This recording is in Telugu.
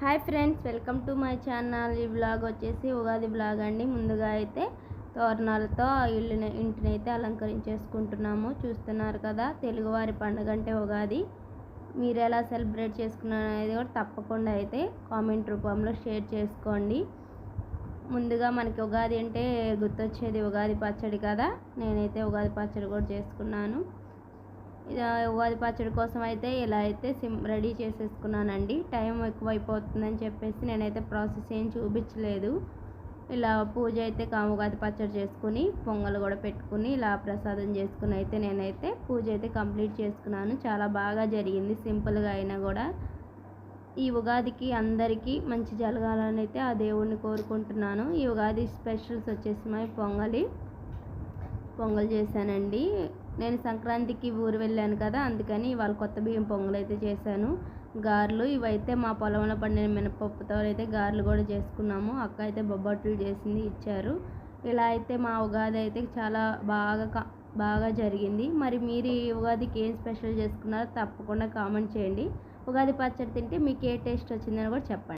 Hi friends welcome to my channel. ఈ బ్లాగ్ వచ్చేసి ఉగాది బ్లాగ్ అండి. ముందుగా అయితే తోరణాలతో ఇల్లుని ఇంటిని అయితే అలంకరించేసుకుంటున్నాము. చూస్తున్నారు కదా తెలుగువారి పండుగ అంటే ఉగాది. మీరు ఎలా సెలబ్రేట్ చేసుకున్నారు అనేది కూడా తప్పకుండా అయితే కామెంట్ రూపంలో షేర్ చేసుకోండి. ముందుగా మనకి ఉగాది అంటే గుర్తొచ్చేది ఉగాది పచ్చడి కదా. నేనైతే ఉగాది పచ్చడి కూడా చేసుకున్నాను. ఉగాది పచ్చడి కోసం అయితే ఇలా అయితే సిమ్ రెడీ చేసేసుకున్నానండి. టైం ఎక్కువ అయిపోతుందని చెప్పేసి నేనైతే ప్రాసెస్ ఏం చూపించలేదు. ఇలా పూజ అయితే ఉగాది పచ్చడి చేసుకుని పొంగల్ కూడా పెట్టుకుని ఇలా ప్రసాదం చేసుకుని అయితే నేనైతే పూజ అయితే కంప్లీట్ చేసుకున్నాను. చాలా బాగా జరిగింది. సింపుల్గా అయినా కూడా ఈ ఉగాదికి అందరికీ మంచి జరగాలని అయితే ఆ దేవుణ్ణి కోరుకుంటున్నాను. ఈ ఉగాది స్పెషల్స్ వచ్చేసి మా పొంగలి పొంగల్ చేశానండి. నేను సంక్రాంతికి ఊరు వెళ్ళాను కదా అందుకని ఇవాళ కొత్త బియ్యం పొంగల్ అయితే చేశాను. గారెలు ఇవైతే మా పొలంలో పండిన మినపప్పుతో అయితే గారెలు కూడా చేసుకున్నాము. అక్క అయితే బొబ్బట్లు చేసింది ఇచ్చారు. ఇలా అయితే మా ఉగాది అయితే చాలా బాగా బాగా జరిగింది. మరి మీరు ఈ ఉగాదికి ఏం స్పెషల్ చేసుకున్నారో తప్పకుండా కామెంట్ చేయండి. ఉగాది పచ్చడి తింటే మీకు ఏ టేస్ట్ వచ్చిందని కూడా చెప్పండి.